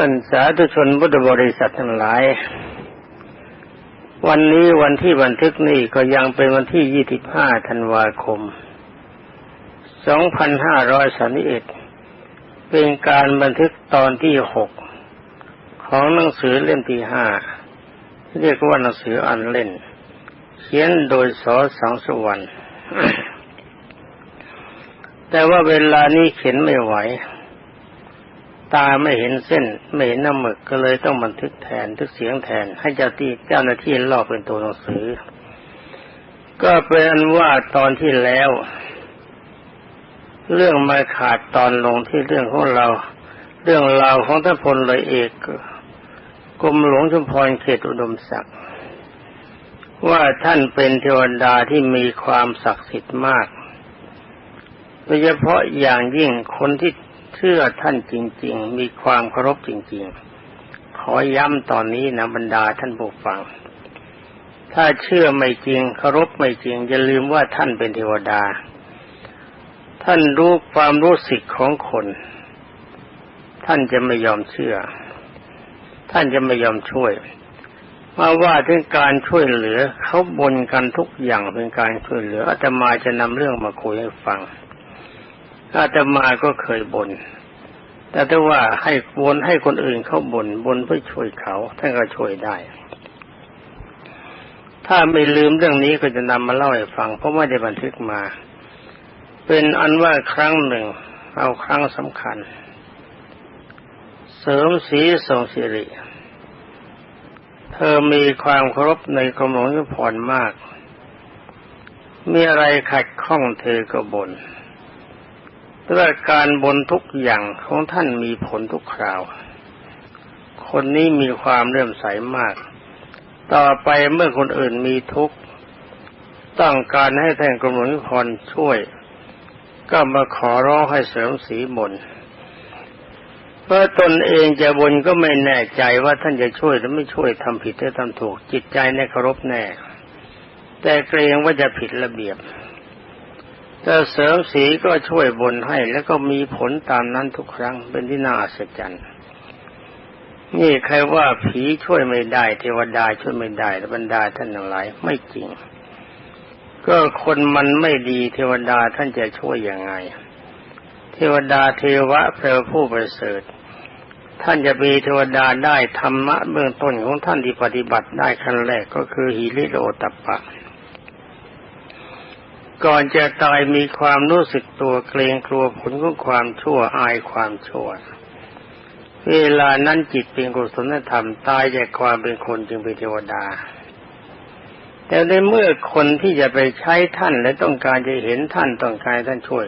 ท่านสาธุชนพุทธบริษัททั้งหลาย วันนี้วันที่บันทึกนี้ก็ยังเป็นวันที่ 25 ธันวาคม 2531 เป็นการบันทึกตอนที่ 6 ของหนังสือเล่มที่ 5 เรียกว่าหนังสืออันเล่น เขียนโดยสอสังสวรรค์แต่ว่าเวลานี้เขียนไม่ไหว ตาไม่เห็นเส้น ไม่เห็นน้ำหมึกก็เลยต้องบันทึกแทนทึกเสียงแทน ให้เจ้าที่เจ้าหน้าที่ลอกเป็นตัวหนังสือ ก็เป็นว่าตอนที่แล้ว เรื่องมาขาดตอนลงที่เรื่องของเรา เรื่องราวของท่านพลเลยเอกกรมหลวงชุมพรเขตอุดมศักดิ์ว่าท่านเป็นเทวดาที่มีความศักดิ์สิทธิ์มากโดยเฉพาะอย่างยิ่งคนที่ เชื่อท่านจริง ๆ มีความเคารพจริง ๆ ขอย้ำตอนนี้นะบรรดาท่านผู้ฟัง ถ้าเชื่อไม่จริงเคารพไม่จริงอย่าลืมว่าท่านเป็นเทวดา ท่านรู้ความรู้สึกของคน ท่านจะไม่ยอมเชื่อ ท่านจะไม่ยอมช่วยมาว่าถึงการช่วยเหลือเขาบนกันทุกอย่างเป็นการช่วยเหลืออาตมาจะนำเรื่องมาคุยให้ฟัง อาตมาก็เคยบน่นแต่ถ้าว่าให้บนให้คนอื่นเขาบน่นบนเพื่อช่วยเขาท่านก็ช่วยได้ ถ้าไม่ลืมเรื่องนี้ก็จะนำมาเล่าให้ฟัง เพราะไม่ได้บันทึกมา เป็นอันว่าครั้งหนึ่ง เอาครั้งสำคัญ เสริมสีทรงสิริ เธอมีความเคารพในกรมหลวงยุพรมาก มีอะไรขัดข้องเธอก็บน่น ว่าการบนทุกอย่างของท่านมีผลทุกคราว คนนี้มีความเลื่อมใสมาก ต่อไปเมื่อคนอื่นมีทุกข์ ต้องการให้ท่านกรมหลวงพรช่วย ก็มาขอร้องให้เสริมสีบนเพราะตนเองจะบนก็ไม่แน่ใจว่าท่านจะช่วยหรือไม่ช่วยทำผิดหรือทำถูกจิตใจในเคารพแน่ แต่เกรงว่าจะผิดระเบียบ แต่เสริมสีก็ช่วยบนให้แล้วก็มีผลตามนั้นทุกครั้งเป็นที่น่าอัศจรรย์นี่ใครว่าผีช่วยไม่ได้ เทวดาช่วยไม่ได้บรรดาท่านทั้งหลายไม่จริง ก็คนมันไม่ดีเทวดาท่านจะช่วยยังไง เทวดาเทวะแปลผู้ประเสริฐท่านจะมีเทวดาได้ธรรมะเบื้องต้นของท่านที่ปฏิบัติได้ขั้นแรกก็คือหิริโอตปะ ก่อนจะตายมีความรู้สึกตัวเกรงกลัวผลของความชั่วอายความชั่ว เวลานั้นจิตเป็นกุศลธรรมตายจากความเป็นคนจึงเป็นเทวดา แต่ในเมื่อคนที่จะไปใช้ท่านและต้องการจะเห็นท่านต้องการท่านช่วย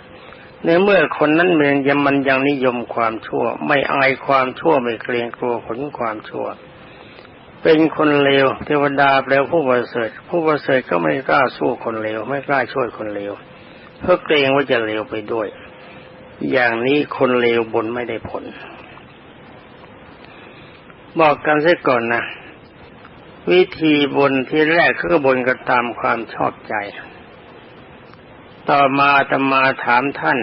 ในเมื่อคนนั้นเมันยังมันยังนิยมความชั่ว ไม่อายความชั่วไม่เกรงกลัวผลความชั่ว เป็นคนเลวเทวดาแปลผู้ประเสริฐผู้ประเสริฐก็ไม่กล้าสู้คนเลวไม่กล้าช่วยคนเลวเพราะเกรงว่าจะเลวไปด้วย อย่างนี้คนเลวบนไม่ได้ผล บอกกันเสียก่อนนะวิธีบนที่แรกก็บนกันตามความชอบใจ ต่อมาตมาถามท่าน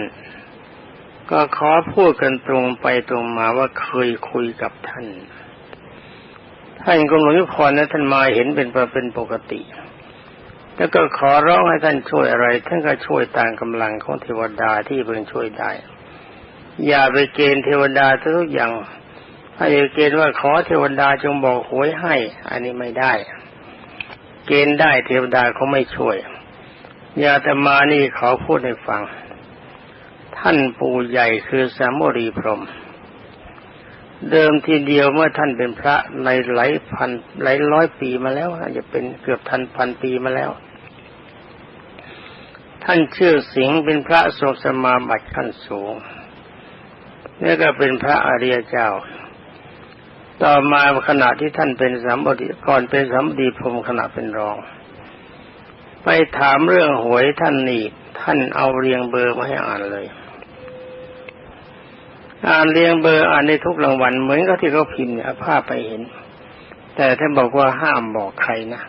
ก็ขอพูดกันตรงไปตรงมาว่าเคยคุยกับท่าน ท่านกรมหลวงยุพรนะท่านมาเห็นเป็นเป็นปกติ แล้วก็ขอร้องให้ท่านช่วยอะไร ท่านก็ช่วยตามกำลังของเทวดาที่เพิ่งช่วยได้ อย่าไปเกณฑ์เทวดาทุกอย่างให้เกณฑ์ว่าขอเทวดาจงบอกหวยให้ อันนี้ไม่ได้ เกณฑ์ได้เทวดาเขาไม่ช่วยอย่าแต่มานี่ขาพูดให้ฟัง ท่านปู่ใหญ่คือสามุรีพรหม เดิมทีเดียวเมื่อท่านเป็นพระในหลายพันหลายร้อยปีมาแล้วอาจจะเป็นเกือบทันพันปีมาแล้ว ท่านชื่อสิงห์เป็นพระทรงสมาบัติขั้นสูงนี่ก็เป็นพระอริยเจ้า ต่อมาขณะที่ท่านเป็นสามบดีก่อนเป็นสามบดีพรมขณะเป็นรอง ไปถามเรื่องหวยท่านนี่ท่านเอาเรียงเบอร์มาให้อ่านเลย อ่านเรียงเบอร์อ่านในทุกรางวัลเหมือนกับที่เขาพิมพ์เนี่ยภาพไปเห็น แต่ท่านบอกว่าห้ามบอกใครนะ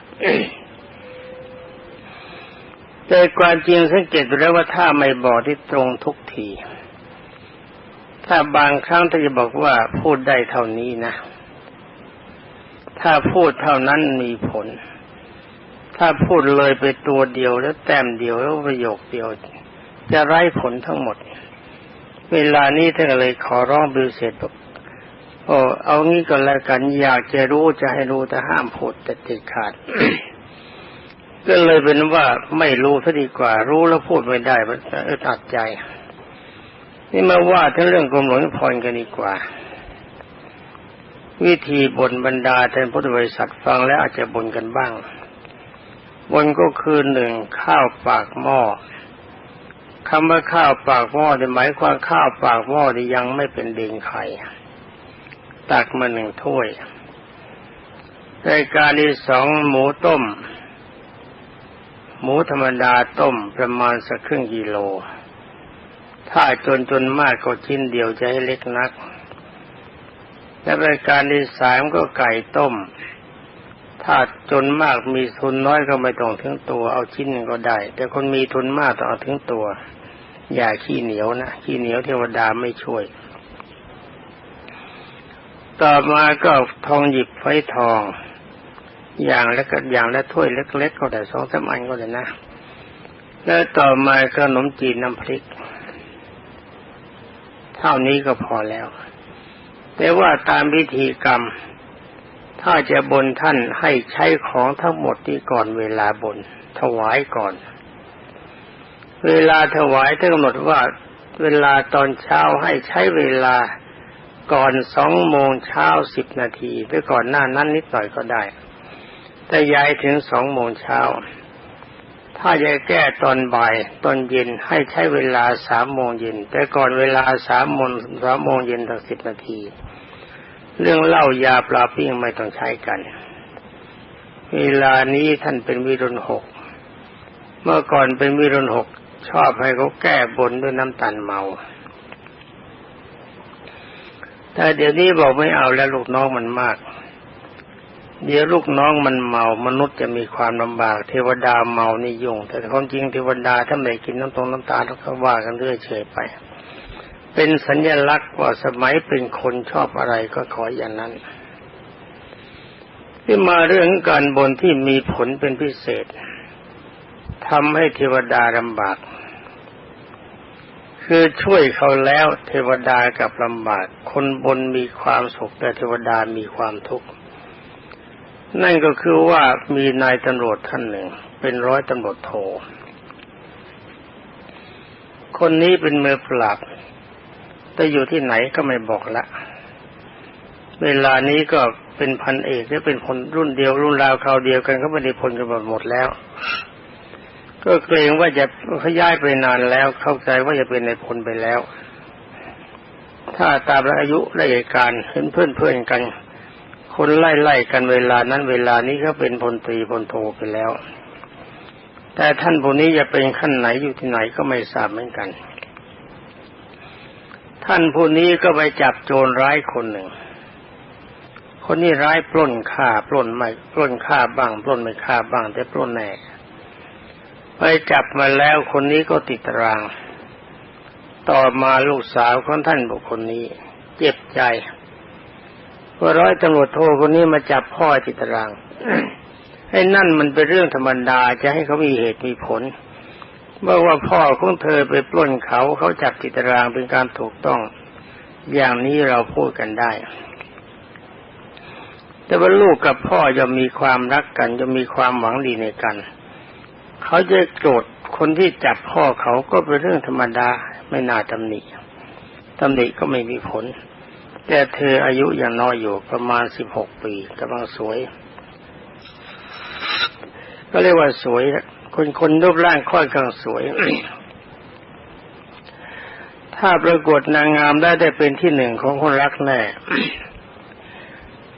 แต่ความจริงสังเกตดูแล้วว่าถ้าไม่บอกที่ตรงทุกที ถ้าบางครั้งถ้านจะบอกว่าพูดได้เท่านี้นะ ถ้าพูดเท่านั้นมีผล ถ้าพูดเลยไปตัวเดียวแล้วแต้มเดียวแล้วประโยคเดียว จะไร้ผลทั้งหมด เวลานี้ท่านเลยขอร้องบิวเสร็จบอกโอ้เอางี้ก็แล้วกันอยากจะรู้จะให้รู้แต่ห้ามพูดแต่ติดขาด ก็เลยเป็นว่าไม่รู้ซะดีกว่า รู้แล้วพูดไม่ได้มันอึดอัดใจ นี่มาว่าทั้งเรื่องกรมหลวงพรกันดีกว่า วิธีบนบรรดาท่านพุทธบริษัทฟังแล้วอาจจะบนกันบ้างบนก็คือหนึ่งข้าวปากหม้อ คำว่าข้าวปากหม้อหมายความข้าวปากหม้อที่ยังไม่เป็นเดงไข่ตักมาหนึ่งถ้วยรายการที่สองหมูต้ม หมูธรรมดาต้มประมาณสักครึ่งกิโล ถ้าจนจนมากก็ชิ้นเดียวจะให้เล็กนัก และรายการที่สามก็ไก่ต้ม ถ้าจนมากมีทุนน้อยก็ไม่ต้องถึงตัว เอาชิ้นก็ได้ แต่คนมีทุนมากต้องเอาถึงตัว อย่าขี้เหนียวนะขี้เหนียวเทวดาไม่ช่วย ต่อมาก็ทองหยิบไฟทอง อย่างแล้วก็อย่างละถ้วยเล็ก ๆ ก็ได้สองสามอันก็ได้นะ แล้วต่อมาขนมจีนน้ำพริก เท่านี้ก็พอแล้ว แต่ว่าตามพิธีกรรม ถ้าจะบนท่านให้ใช้ของทั้งหมดที่ก่อนเวลาบน ถวายก่อน เวลาถวายทั้งหมดว่าเวลาตอนเช้าให้ใช้เวลาก่อนสองโมงเช้าสิบนาทีหรือก่อนหน้านั้นนิดหน่อยก็ได้ แต่ย้ายถึงสองโมงเช้า ถ้าจะแก้ตอนบ่ายตอนเย็นให้ใช้เวลาสามโมงเย็นแต่ก่อนเวลาสามโมงสามโมงเย็นถึงสิบนาที เรื่องเหล้ายาปลาปิ้งไม่ต้องใช้กัน เวลานี้ท่านเป็นวิรุณหก เมื่อก่อนเป็นวิรุณหก ชอบให้เขาแก้บนด้วยน้ำตาลเมา แต่เดี๋ยวนี้บอกไม่เอาแล้วลูกน้องมันมาก เดี๋ยวลูกน้องมันเมามนุษย์จะมีความลำบาก เทวดาเมานี่ยุ่ง แต่ความจริงเทวดาถ้าไม่กินน้ำตรงน้ำตาล้วก็ว่ากันเรื่อยเฉยไป เป็นสัญลักษณ์ว่าสมัยเป็นคนชอบอะไรก็ขออย่างนั้นที่มาเรื่องการบนที่มีผลเป็นพิเศษทำให้เทวดาลำบาก คือช่วยเขาแล้วเทวดากับลำบาก คนบนมีความสุขแต่เทวดามีความทุกข์นั่นก็คือว่ามีนายตำรวจท่านหนึ่ง เป็นร้อยตำรวจโท คนนี้เป็นมือปราบ แต่อยู่ที่ไหนก็ไม่บอกละ เวลานี้ก็เป็นพันเอกหรือเป็นคนรุ่นเดียวรุ่นราวคราวเดียวกันก็ไม่ได้พลกันหมดแล้ว ก็เกรงว่าจะเขาย้ายไปนานแล้ว เข้าใจว่าจะเป็นในพลไปแล้ว ถ้าตามอายุราชการเห็นเพื่อนเพื่อนกัน คนไล่ไล่กันเวลานั้นเวลานี้ก็เป็นพลตรีพลโทไปแล้ว แต่ท่านผู้นี้จะเป็นขั้นไหนอยู่ที่ไหนก็ไม่ทราบเหมือนกัน ท่านผู้นี้ก็ไปจับโจรร้ายคนหนึ่ง คนนี้ร้ายปล้นฆ่าปล้นไม่ปล้นฆ่าบ้างปล้นไม่ฆ่าบ้าง แต่ปล้นแน่ไปจับมาแล้วคนนี้ก็ติดตาราง ต่อมาลูกสาวของท่านบุคคลนี้ เจ็บใจว่าร้อยตำรวจโทคนนี้มาจับพ่อติดตารางไอ้นั่นมันเป็นเรื่องธรรมดาจะให้เขามีเหตุมีผล เมื่อว่าพ่อของเธอไปปล้นเขาเขาจับติตารางเป็นการถูกต้อง อย่างนี้เราพูดกันได้ แต่ว่าลูกกับพ่อจะมีความรักกันจะมีความหวังดีในกัน เขาจะโกรธคนที่จับพ่อเขาก็เป็นเรื่องธรรมดาไม่น่าตำหนิตำหนิก็ไม่มีผล แต่เธออายุยังน้อยอยู่ประมาณสิบหกปีกำลังสวย ก็เรียกว่าสวย คนคนรูปร่างค่อยกลางสวย ถ้าประกวดนางงามได้ได้เป็นที่หนึ่งของคนรักแน่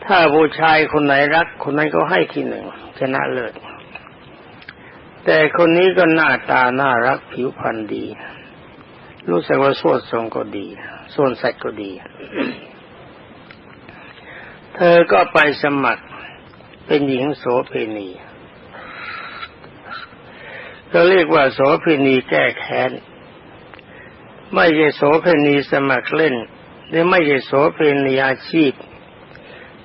ถ้าผู้ชายคนไหนรัก คนนั้นก็ให้ที่หนึ่งชนะเลิศ แต่คนนี้ก็หน้าตาน่ารักผิวพรรณดี รู้สึกว่าสวดทรงก็ดี ส่วนสัตว์ก็ดี เธอก็ไปสมัครเป็นหญิงโสเพณี ก็เรียกว่าโสเพณีแก้แค้น ไม่ใช่โสเพณีสมัครเล่นหรือไม่ใช่โสเพณีอาชีพ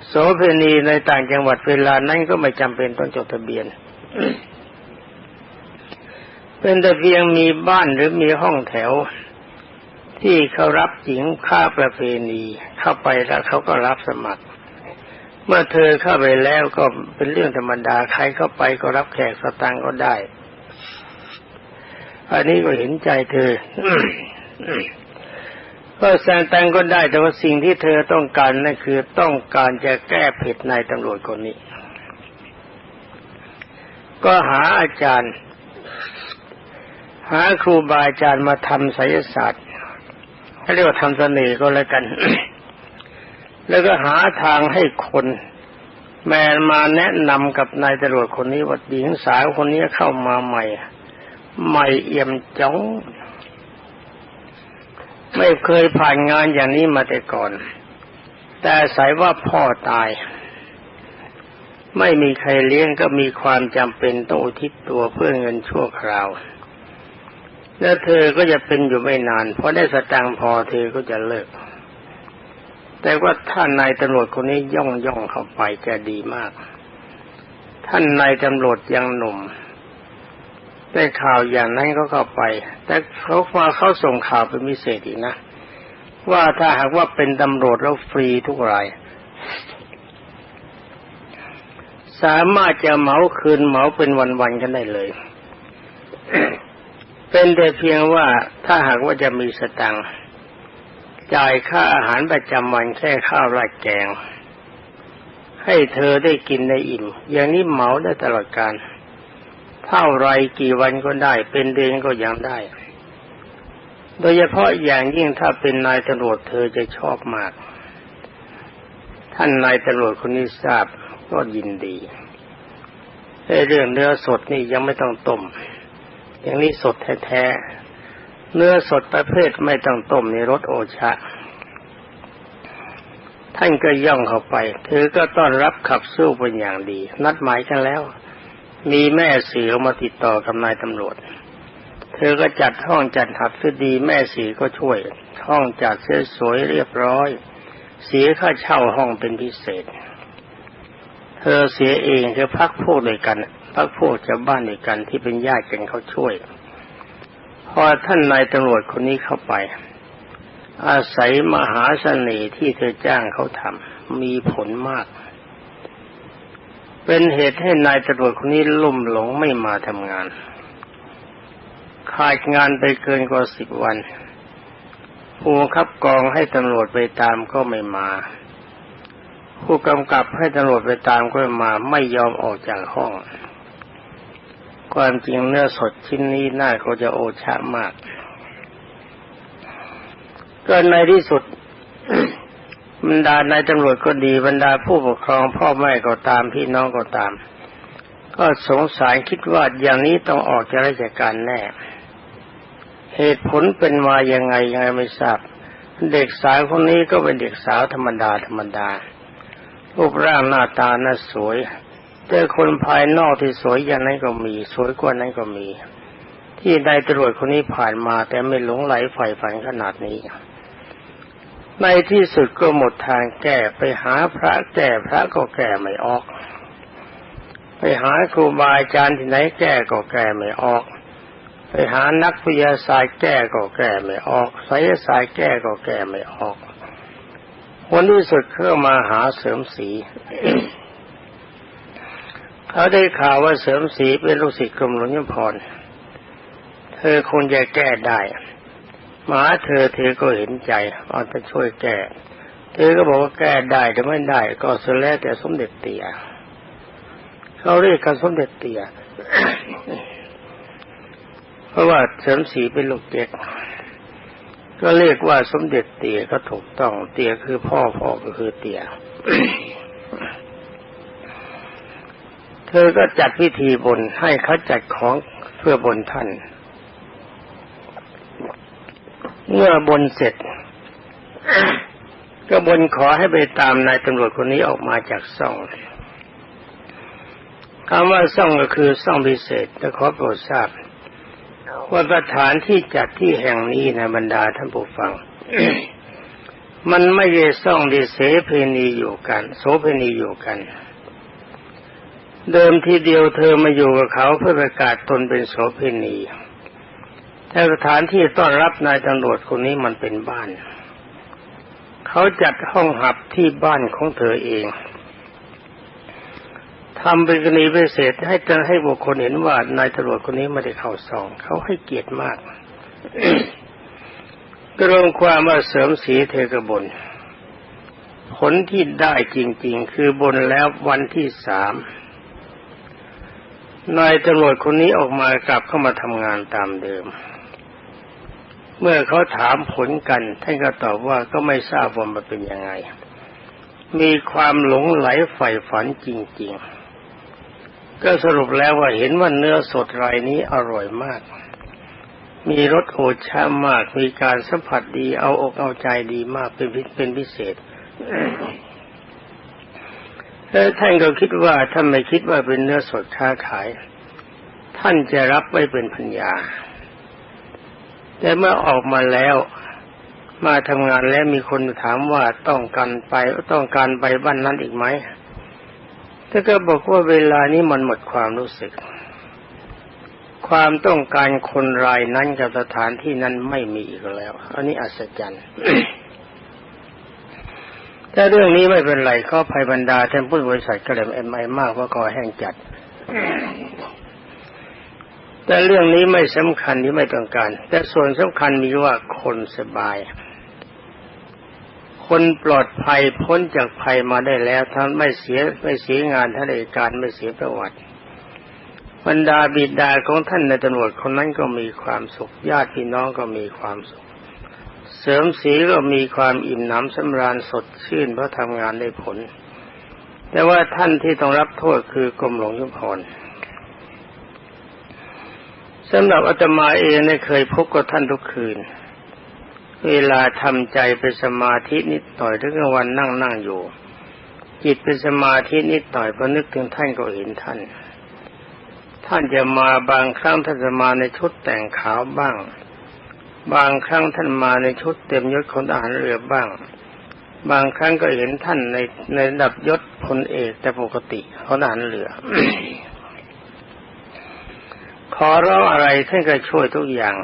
โสเพณีในต่างจังหวัดเวลานั้นก็ไม่จำเป็นต้องจดทะเบียน เป็นแต่เพียงมีบ้านหรือมีห้องแถว ที่เขารับหญิงค่าประเพณีเข้าไปแล้วเขาก็รับสมัคร เมื่อเธอเข้าไปแล้วก็เป็นเรื่องธรรมดาใครเข้าไปก็รับแขกสตังค์ก็ได้ อันนี้ก็เห็นใจเธอก็แสดงตังก็ได้แต่ว่าสิ่งที่เธอต้องการนั่นคือต้องการจะแก้ผิดนายตำรวจคนนี้ ก็หาอาจารย์ หาครูบาอาจารย์มาทำไสยศาสตร์เรียกว่าทำเสน่ห์ก็แล้วกัน แล้วก็หาทางให้คนแมนมาแนะนำกับนายตำรวจคนนี้ว่าหญิงสาวคนนี้เข้ามาใหม่ ใหม่เอี่ยมจ้องไม่เคยผ่านงานอย่างนี้มาแต่ก่อน แต่สายว่าพ่อตาย ไม่มีใครเลี้ยงก็มีความจำเป็นต้องอุทิศตัวเพื่อเงินชั่วคราว แล้วเธอก็จะเป็นอยู่ไม่นาน เพราะได้สตางค์พอเธอก็จะเลิก แต่ว่าท่านนายตำรวจคนนี้ย่องย่องเข้าไปจะดีมาก ท่านนายตำรวจยังหนุ่ม ได้ข่าวอย่างนั้นก็เข้าไป แต่เขามาเขาส่งข่าวเป็นพิเศษอีกนะ ว่าถ้าหากว่าเป็นตำรวจแล้วฟรีทุกราย สามารถจะเหมาคืนเหมาเป็นวันๆกันได้เลย เป็นแต่เพียงว่าถ้าหากว่าจะมีสตังค์จ่ายค่าอาหารประจำวันแค่ข้าวราดแกง ให้เธอได้กินได้อิ่ม อย่างนี้เหมาได้ตลอดการ เท่าไรกี่วันก็ได้ เป็นเดือนก็ยังได้ โดยเฉพาะอย่างยิ่งถ้าเป็นนายตำรวจเธอจะชอบมาก ท่านนายตำรวจคนนี้ทราบก็ยินดีเรื่องเนื้อสดนี่ยังไม่ต้องต้ม อย่างนี้สดแท้ๆ เนื้อสดประเภทไม่ต้องต้มในรสโอชะ ท่านก็ย่องเข้าไปเธอก็ต้อนรับขับสู้เป็นอย่างดี นัดหมายกันแล้ว มีแม่สีเขามาติดต่อกับนายตำรวจ เธอก็จัดห้องจัดหับสุดีแม่สีก็ช่วย ห้องจัดเสียสวยเรียบร้อย เสียค่าเช่าห้องเป็นพิเศษ เธอเสียเองเธอพักพวกด้วยกัน พักพวกชาวบ้านด้วยกันที่เป็นญาติกันเขาช่วย พอท่านนายตำรวจคนนี้เข้าไป อาศัยมหาเสน่ห์ที่เธอจ้างเขาทำมีผลมาก เป็นเหตุให้นายตำรวจคนนี้ลุ่มหลงไม่มาทำงาน ขาดงานไปเกินกว่าสิบวันผู้ขับกองให้ตำรวจไปตามก็ไม่มา ผู้กำกับให้ตำรวจไปตามก็ไม่มาไม่ยอมออกจากห้อง ความจริงเนื้อสดชิ้นนี้น่าก็จะโอชะมาก ก็ในที่สุด บรรดานายตำรวจก็ดีบรรดาผู้ปกครองพ่อแม่ก็ตามพี่น้องก็ตาม ก็สงสารคิดว่าอย่างนี้ต้องออกจากราชการแน่ เหตุผลเป็นมายังไงยังไงไม่ทราบ เด็กสาวคนนี้ก็เป็นเด็กสาวธรรมดาธรรมดารูปร่างหน้าตาน่าสวยแต่คนภายนอกที่สวยอย่างนั้นก็มี สวยกว่านั้นก็มี ที่นายตำรวจคนนี้ผ่านมาแต่ไม่หลงไหลใฝ่ฝันขนาดนี้ ในที่สุดก็หมดทางแก้ไปหาพระแก้พระก็แก้ไม่ออก ไปหาครูบาอาจารย์ที่ไหนแก้ก็แก้ไม่ออก ไปหานักวิทยาศาสตร์แก้ก็แก้ไม่ออกไสยศาสตร์แก้ก็แก้ไม่ออกวันที่สุดเข้ามาหาเสริมสีเขาได้ข่าวว่าเสริมสีเป็นลูกศิษย์กรมหลวงยมพร เธอคงจะแก้ได้ มาเธอเธอก็เห็นใจเอาจะช่วยแก้เธอก็บอกว่าแก้ได้แต่ไม่ได้ ก็สุดแล้วแต่สมเด็จเตี่ยเขาเรียกกันสมเด็จเตี่ยเพราะว่าเสริมสีเป็นลูกเด็กก็เรียกว่าสมเด็จเตี่ยก็ถูกต้องเตี่ยคือพ่อพ่อก็คือเตี่ยเธอก็จัดพิธีบนให้เขาจัดของเพื่อบนท่าน เมื่อบนเสร็จ ก็บนขอให้ไปตามนายตำรวจคนนี้ออกมาจากซ่องคำว่าซ่องก็คือซ่องพิเศษจะขอโปรดทราบว่าสถานที่จัดที่แห่งนี้นะบรรดาท่านผู้ฟัง มันไม่ได้ซ่องดีเสเพณีอยู่กัน โสเพณีอยู่กัน เดิมทีเดียวเธอมาอยู่กับเขาเพื่อประกาศตนเป็นโสเพณี แต่สถานที่ต้อนรับนายตำรวจคนนี้มันเป็นบ้าน เขาจัดห้องหับที่บ้านของเธอเองทำเป็นกรณีพิเศษให้จะให้บุคคลเห็นว่านายตำรวจคนนี้ไม่ได้เข้าซอง เขาให้เกียรติมากกรวมความว่าเสริมสีเทกบนผลที่ได้จริง ๆ คือบนแล้ววันที่สามนายตำรวจคนนี้ออกมากลับเข้ามาทำงานตามเดิม เมื่อเขาถามผลกัน ท่านก็ตอบว่าก็ไม่ทราบว่ามันเป็นยังไง มีความหลงไหลใฝ่ฝันจริง ๆ ก็สรุปแล้วว่าเห็นว่าเนื้อสดรายนี้อร่อยมาก มีรสโอชามาก มีการสัมผัสดีเอาอกเอาใจดีมากเป็นเป็นพิเศษแล้วท่านก็คิดว่าท่านไม่คิดว่าเป็นเนื้อสดค้าขาย ท่านจะรับไว้เป็นพัญญา แต่เมื่อออกมาแล้ว มาทำงานแล้วมีคนถามว่าต้องการไปต้องการไปบ้านนั้นอีกไหมแต่ก็บอกว่าเวลานี้มันหมดความรู้สึก ความต้องการคนรายนั้นกับสถานที่นั้นไม่มีอีกแล้ว อันนี้อัศจรรย์แต่เรื่องนี้ไม่เป็นไรข้อภัยบรรดาท่านผู้บริษัทกระเด็มเอ็มไอมากว่าก่อแห้งจัด แต่เรื่องนี้ไม่สำคัญที่ไม่ต้องการ แต่ส่วนสำคัญมีว่าคนสบาย คนปลอดภัยพ้นจากภัยมาได้แล้วท่านไม่เสียไม่เสียงานท่านเอกการไม่เสียประวัติบรรดาบิดาของท่านในตำรวจคนนั้นก็มีความสุขญาติพี่น้องก็มีความสุข เสริมสีก็มีความอิ่มหนำสำราญสดชื่นเพราะทำงานได้ผล แต่ว่าท่านที่ต้องรับโทษคือกรมหลวงยุพร สำหรับอาตมาเองเนี่ยเคยพบกับท่านทุกคืน เวลาทำใจเป็นสมาธินิดหน่อยถึงวันนั่งนั่งอยู่ จิตเป็นสมาธินิดหน่อยพอนึกถึงท่านก็เห็นท่าน ท่านจะมาบางครั้งท่านจะมาในชุดแต่งขาวบ้าง บางครั้งท่านมาในชุดเต็มยศของทหารเรือบ้าง บางครั้งก็เห็นท่านในในระดับยศพลเอกแต่ปกติของทหารเรือ ขอร้องอะไรท่านก็ช่วยทุกอย่าง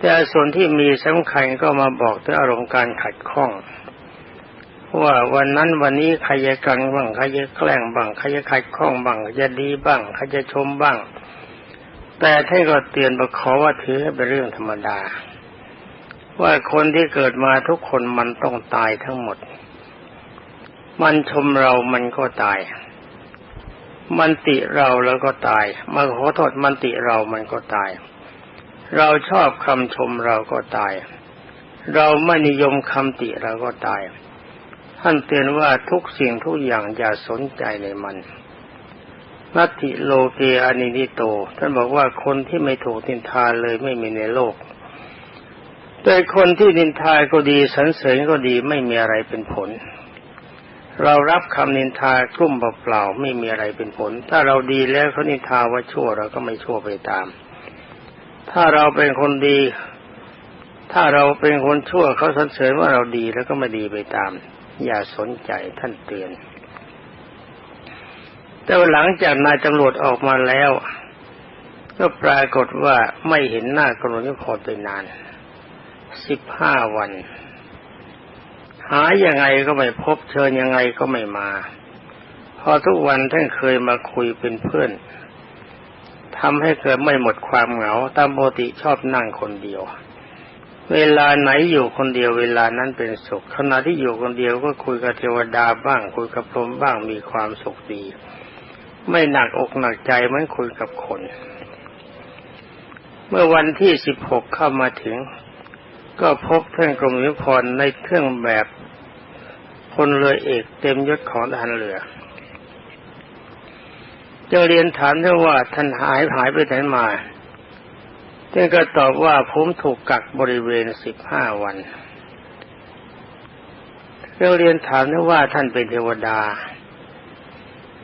แต่ส่วนที่มีสำคัญก็มาบอกถึงอารมณ์การขัดข้องว่าวันนั้นวันนี้ใครจะกันบ้างใครจะแกล้งบ้างใครจะขัดข้องบ้างจะดีบ้างใครจะชมบ้าง แต่ท่านก็เตือนประขอว่าถือเป็นเรื่องธรรมดา ว่าคนที่เกิดมาทุกคนมันต้องตายทั้งหมด มันชมเรามันก็ตาย มันติเราแล้วก็ตายมาขอโทษมันติเรามันก็ตาย เราชอบคำชมเราก็ตาย เราไม่นิยมคำติเราก็ตาย ท่านเตือนว่าทุกสิ่งทุกอย่างอย่าสนใจในมันนัตติโลเกอานินิโต ท่านบอกว่าคนที่ไม่ถูกนินทาเลยไม่มีในโลก แต่คนที่นินทาก็ดีสรรเสริญก็ดีไม่มีอะไรเป็นผล เรารับคำนินทากลุ้มเปล่าๆไม่มีอะไรเป็นผล ถ้าเราดีแล้วเขานินทาว่าชั่วเราก็ไม่ชั่วไปตาม ถ้าเราเป็นคนดี ถ้าเราเป็นคนชั่วเขาสรรเสริญว่าเราดีแล้วก็ไม่ดีไปตาม อย่าสนใจท่านเตือน แต่หลังจากนายตำรวจออกมาแล้ว ก็ปรากฏว่าไม่เห็นหน้ากรณีพอไปนานสิบห้าวัน หายังไงก็ไม่พบเชิญยังไงก็ไม่มา พอทุกวันท่านเคยมาคุยเป็นเพื่อนทำให้เกิดไม่หมดความเหงา ตามปกติชอบนั่งคนเดียว เวลาไหนอยู่คนเดียวเวลานั้นเป็นสุข ขณะที่อยู่คนเดียวก็คุยกับเทวดาบ้าง คุยกับพรหมบ้างมีความสุขดี ไม่หนักอกหนักใจเหมือนคุยกับคน เมื่อวันที่สิบหกเข้ามาถึง ก็พบท่านกรมยุพรในเครื่องแบบพลเรือเอกเต็มยศของทหารเรือจะเรียนถามท่านว่าท่านหายหายไปไหนมาท่านก็ตอบว่าผมถูกกักบริเวณสิบห้าวันเราเรียนถามท่านว่าท่านเป็นเทวดา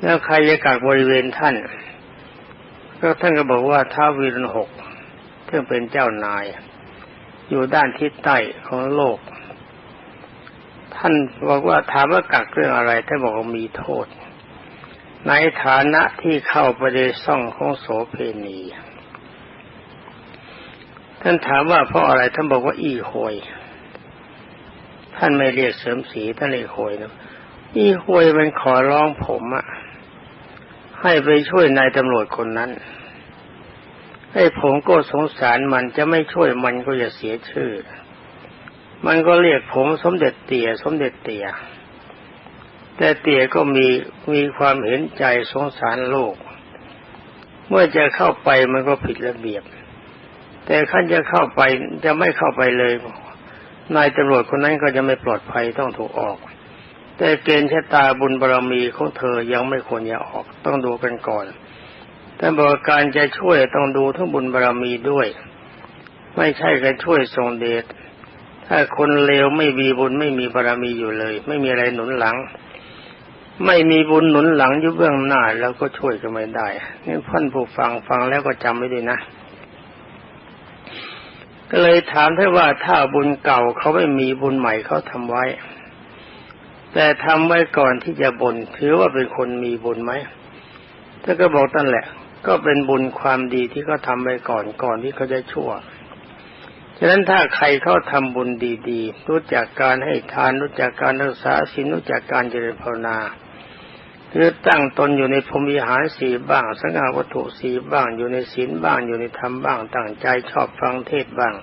แล้วใครจะกักบริเวณท่าน ก็ท่านก็บอกว่าท้าวีรหกที่อเป็นเจ้านาย อยู่ด้านทิศใต้ของโลก ท่านบอกว่าถามว่ากักเรื่องอะไรท่านบอกว่ามีโทษ ในฐานะที่เข้าไปในซ่องของโสเพณี ท่านถามว่าเพราะอะไรท่านบอกว่าอีโหยท่านไม่เรียกเสริมสีท่านเรียกโหยนะอีโหยมันขอร้องผมอะให้ไปช่วยนายตำรวจคนนั้น ให้ผมก็สงสารมันจะไม่ช่วยมันก็จะเสียชื่อ มันก็เรียกผมสมเด็จเตี่ยสมเด็จเตี่ยแต่เตี่ยก็มีมีความเห็นใจสงสารโลก เมื่อจะเข้าไปมันก็ผิดระเบียบ แต่ขั้นจะเข้าไปจะไม่เข้าไปเลย นายตำรวจคนนั้นก็จะไม่ปลอดภัยต้องถูกออก แต่เกณฑ์ชะตาบุญบารรมีของเธอยังไม่ควรจะออกต้องดูกันก่อน ท่านบอกการจะช่วยต้องดูทั้งบุญบารรมีด้วย ไม่ใช่การช่วยทรงเดชถ้าคนเลวไม่มีบุญไม่มีบารรมีอยู่เลย ไม่มีอะไรหนุนหลัง ไม่มีบุญหนุนหลังอยู่เบื้องหน้าแล้วก็ช่วยก็ไม่ได้นี่พ่านผู้ฟังฟังแล้วก็จำไว้ด้วยนะก็เลยถามท่านว่าถ้าบุญเก่าเขาไม่มีบุญใหม่เขาทำไว้ แต่ทำไว้ก่อนที่จะบนถือว่าเป็นคนมีบุญไหมท่านก็บอกตั้นแหละ ก็เป็นบุญความดีที่เขาทาไปก่อนก่อนที่เขาจะชั่ว ฉะนั้นถ้าใครเขาทำบุญดีๆ รู้จักการให้ทานรู้จักการรักษาศีลรู้จักการเจริญภาวนาหรือตั้งตนอยู่ในพรมิหารสีบ้างสังฆวัตถุสีบ้างอยู่ในศีลบ้างอยู่ในธรรมบ้างตั้งใจชอบฟังเทศบ้าง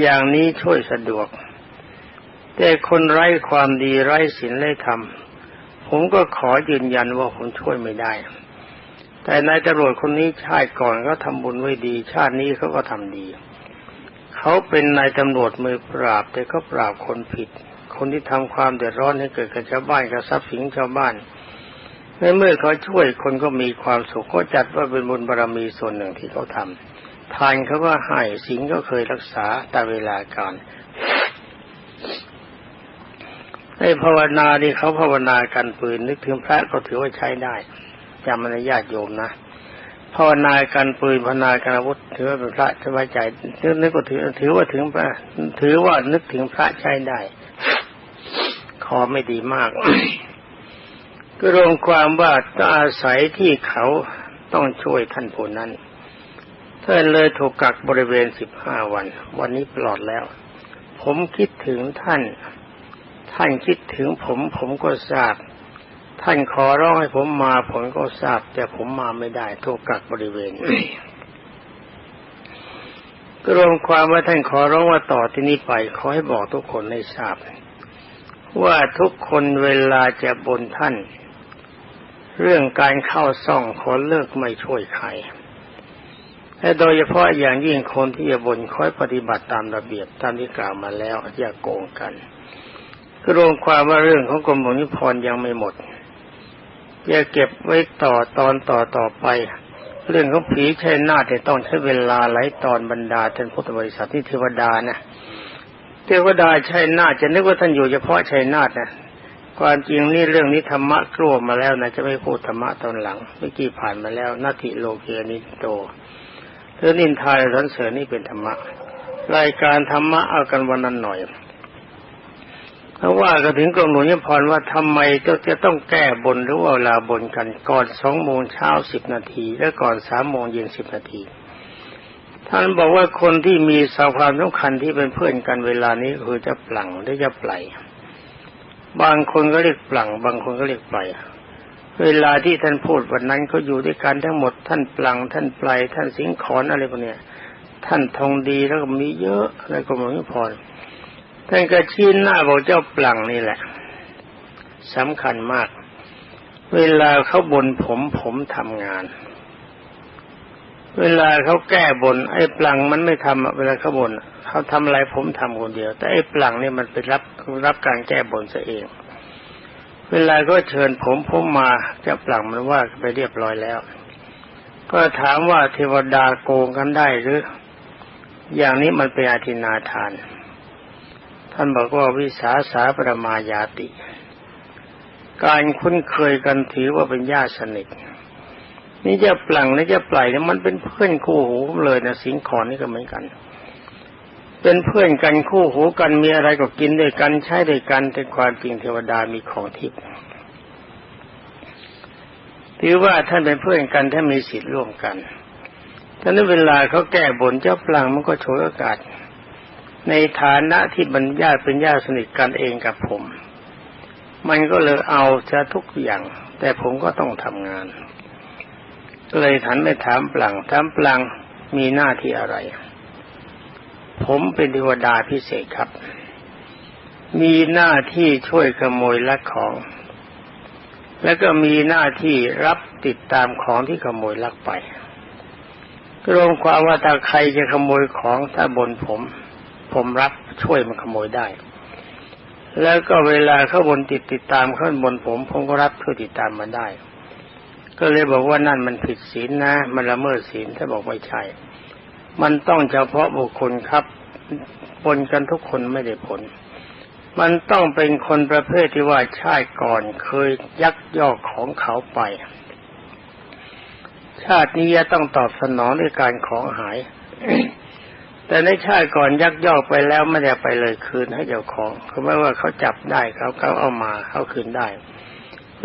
อย่างนี้ช่วยสะดวก แต่คนไร้ความดีไร้ศีลไร้ธรรมผมก็ขอยืนยันว่าผมช่วยไม่ได้ แต่นายตำรวจคนนี้ชาติก่อนก็ทำบุญไว้ดี ชาตินี้เขาก็ทำดี เขาเป็นนายตำรวจมือปราบ แต่เขาปราบคนผิด คนที่ทำความเดือดร้อนให้เกิดกับชาวบ้านกับทรัพย์สินชาวบ้านในเมื่อเขาช่วยคนก็มีความสุขก็จัดว่าเป็นบุญบารรมีส่วนหนึ่งที่เขาทำทานเขาก็ให้สิงก็เคยรักษาตามเวลาการให้ภาวนาที่เขาภาวนากันปืนนึกถึงพระก็ถือว่าใช้ได้ จำมันญาติโยมนะภาวนาการปืนภาวนาการอาวุธถือว่าเป็นพระสบายใจนึกนึกก็ถือถือว่าถึงพระถือว่านึกถึงพระใช้ได้คอไม่ดีมาก ก็รวมความว่าต้องอาศัยที่เขาต้องช่วยท่านผู้นั้นท่านเลยถูกกักบริเวณสิบห้าวัน วันนี้ปลอดแล้ว ผมคิดถึงท่าน ท่านคิดถึงผมผมก็ทราบ ท่านขอร้องให้ผมมาผมก็ทราบ แต่ผมมาไม่ได้ถูกกักบริเวณก็รวมความว่าท่านขอร้องว่าต่อที่นี้ไปขอให้บอกทุกคนให้ทราบ ว่าทุกคนเวลาจะบนท่าน เรื่องการเข้าซ่องขอเลิกไม่ช่วยใครและโดยเฉพาะอย่างยิ่งคนที่จะบนคอยปฏิบัติตามระเบียบตามที่กล่าวมาแล้วอย่าโกงกันก็รวมความว่าเรื่องของกรมหลวงนิพนธ์ยังไม่หมด อย่าเก็บไว้ต่อตอนต่อต่อไป เรื่องของผีชัยนาฏต้องใช้เวลาหลายตอนบรรดาท่านพุทธบริษัทที่เทวดานะเทวดาชัยนาจะนึกว่าท่านอยู่เฉพาะชัยนานะความจริงนี่เรื่องนี้ธรรมะกลัวมาแล้วนะจะไม่พูดธรรมะตอนหลังเมื่อกี้ผ่านมาแล้วนาทิโลเกนิโตเธอนินทายสันเสริญนี่เป็นธรรมะรายการธรรมะเอากันวันนั้นหน่อย ราะว่าก็ถึงกรมหลวงยพรว่าทำไมจะจะต้องแก้บนหรือว่าเวลาบนกันก่อนสองโมงเช้าสิบนาทีและก่อนสามโมงเย็นสิบนาทีท่านบอกว่าคนที่มีสาความสำคัญที่เป็นเพื่อนกันเวลานี้คือจะปลังหรือจะปล่อยบางคนก็เรียกปลังบางคนก็เรียกปล่อยเวลาที่ท่านพูดวันนั้นเขาอยู่ด้วยกันทั้งหมด ท่านปลังท่านปล่อยท่านสิงขอนอะไรพวกเนี้ยท่านทองดีแล้วก็มีเยอะอะไรก็ไม่พอ ท่านก็ชี้หน้าบอกเจ้าปลังนี่แหละสำคัญมาก เวลาเขาบนผมผมทำงาน เวลาเขาแก้บน ไอ้ปลังมันไม่ทำเวลาเขาบนเขาทำอะไรผมทำคนเดียว แต่ไอ้ปลังนี่มันไปรับรับการแก้บนซะเอง เวลาก็เชิญผมผมมาเจ้าปลังมันว่าไปเรียบร้อยแล้ว ก็ถามว่าเทวดาโกงกันได้หรือ อย่างนี้มันเป็นอาทินาทาน ท่านบอกว่าวิสาสาประมายาติ การคุ้นเคยกันถือว่าเป็นญาติสนิทนี่จะปลังนี่จะปล่อยเนี่ยมันเป็นเพื่อนคู่หูเลยนะสิงคอนนี่ก็เหมือนกัน เป็นเพื่อนกันคู่หูกันมีอะไรก็กินด้วยกันใช้ด้วยกันแต่ความจริงเทวดามีของทิพย์ถือว่าท่านเป็นเพื่อนกันถ้ามีสิทธิ์ร่วมกันท่านั้นเวลาเขาแก้บนเจ้าพลังมันก็โฉยโอกาส ในฐานะที่บรรญาติเป็นญาติสนิทกันเองกับผม มันก็เลยเอาจะทุกอย่าง แต่ผมก็ต้องทำงาน ก็เลยถันไปถามปลังถามปลังมีหน้าที่อะไร ผมเป็นเทวดาพิเศษครับ มีหน้าที่ช่วยขโมยลักของ แล้วก็มีหน้าที่รับติดตามของที่ขโมยลักไปรวมความว่าถ้าใครจะขโมยของถ้าบนผม ผมรับช่วยมันขโมยได้ แล้วก็เวลาเขาบนติดติดตามเขาบนผม ผมก็รับช่วยติดตามมาได้ ก็เลยบอกว่านั่นมันผิดศีลนะ มันละเมิดศีลถ้าบอกไม่ใช่ มันต้องเฉพาะบุคคลครับปนกันทุกคนไม่ได้ผล มันต้องเป็นคนประเภทที่ว่าชาติก่อนเคยยักยอกของเขาไป ชาตินี้จะต้องตอบสนองด้วยการของหาย แต่ในชาติก่อนยักยอกไปแล้วไม่ได้ไปเลยคืนให้เจ้าของคือไม่ว่าเขาจับได้เขาเขาเอามาเขาคืนได้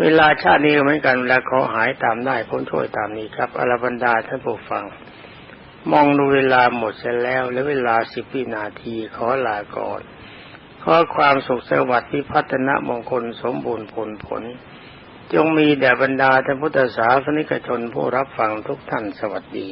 เวลาชาตินี้เหมือนกันเวลาขอหายตามได้พ้นช่วยตามนี้ครับอรบรรดาท่านผู้ฟัง มองดูเวลาหมดเสร็จแล้วและเวลาสิบวินาทีขอลาก่อนขอความสุขสวัสดิ์พิพัฒนมงคลสมบูรณ์ผลผล จงมีแด่บรรดาท่านพุทธศาสนิกชนผู้รับฟังทุกท่านสวัสดี